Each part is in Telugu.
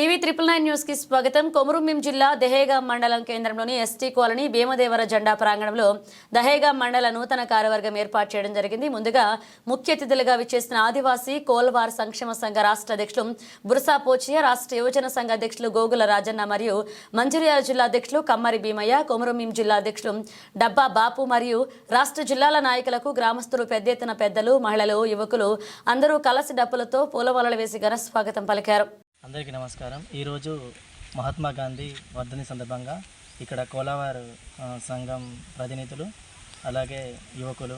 టీవీ ట్రిపుల్ నైన్ న్యూస్కి స్వాగతం. కొమురుమిం జిల్లా దహేగా మండలం కేంద్రంలోని ఎస్టీ కాలనీ భీమదేవర జెండా ప్రాంగణంలో దహేగాం మండల నూతన కార్యవర్గం ఏర్పాటు చేయడం జరిగింది. ముందుగా ముఖ్య అతిథులుగా విచ్చేసిన ఆదివాసీ కోల్వార్ సంక్షేమ సంఘ రాష్ట్ర అధ్యక్షులు బుర్సా పోచియ రాష్ట్ర యువజన సంఘ అధ్యక్షులు గోగుల రాజన్న మరియు మంచిర్యాల జిల్లా అధ్యక్షులు కమ్మరి భీమయ్య కొమురుమిం జిల్లా అధ్యక్షులు డబ్బా బాపు మరియు రాష్ట్ర జిల్లాల నాయకులకు గ్రామస్తులు పెద్ద ఎత్తున పెద్దలు మహిళలు యువకులు అందరూ కలసి డప్పులతో పూలవలలు వేసి ఘన స్వాగతం పలికారు. అందరికీ నమస్కారం. ఈరోజు మహాత్మా గాంధీ వర్ధని సందర్భంగా ఇక్కడ కోలావారు సంఘం ప్రతినిధులు అలాగే యువకులు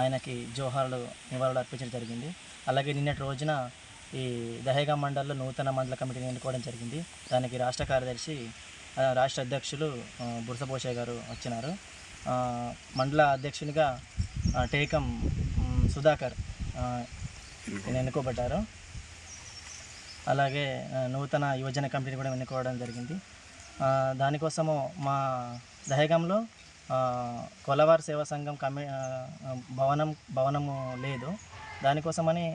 ఆయనకి జోహార్లు నివాళులు అర్పించడం జరిగింది. అలాగే నిన్నటి రోజున ఈ దహేగా మండలంలో నూతన మండల కమిటీని ఎన్నుకోవడం జరిగింది. దానికి రాష్ట్ర కార్యదర్శి రాష్ట్ర అధ్యక్షులు బురసభూషయ్య గారు వచ్చినారు. మండల అధ్యక్షునిగా టేకం సుధాకర్ ఎన్నుకోబడ్డారు అలాగే నూతన యువజన కమిటీని కూడా ఎన్నుకోవడం జరిగింది. దానికోసము మా దహగంలో కొలవార్ సేవా సంఘం కమి భవనం భవనము లేదు. దానికోసమని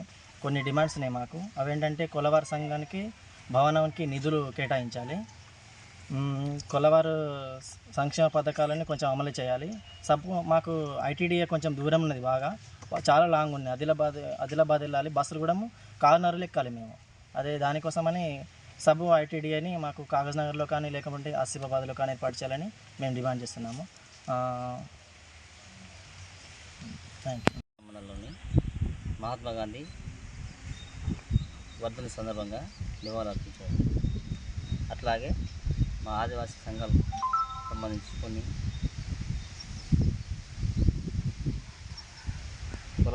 కొన్ని డిమాండ్స్ ఉన్నాయి మాకు. అవేంటంటే కొలవార్ సంఘానికి భవనానికి నిధులు కేటాయించాలి. కొలవారు సంక్షేమ పథకాలని కొంచెం అమలు చేయాలి. సబ్ మాకు ఐటీడీఏ కొంచెం దూరం ఉన్నది బాగా. చాలా లాంగ్ ఉంది ఆదిలాబాద్ ఆదిలాబాద్ వెళ్ళాలి. బస్సులు కూడా కార్నర్లు ఎక్కాలి మేము. అదే దానికోసమని సబ్ ఐటీడీఏని మాకు కాగజ్ నగర్లో కానీ లేకపోతే ఆసిఫాబాద్లో కానీ ఏర్పాటు చేయాలని మేము డిమాండ్ చేస్తున్నాము. థ్యాంక్ యూ మండలంలోని మహాత్మా గాంధీ వర్ధన సందర్భంగా నివాళులు అర్పించారు అట్లాగే మా ఆదివాసీ సంఘాలకు సంబంధించి కొన్ని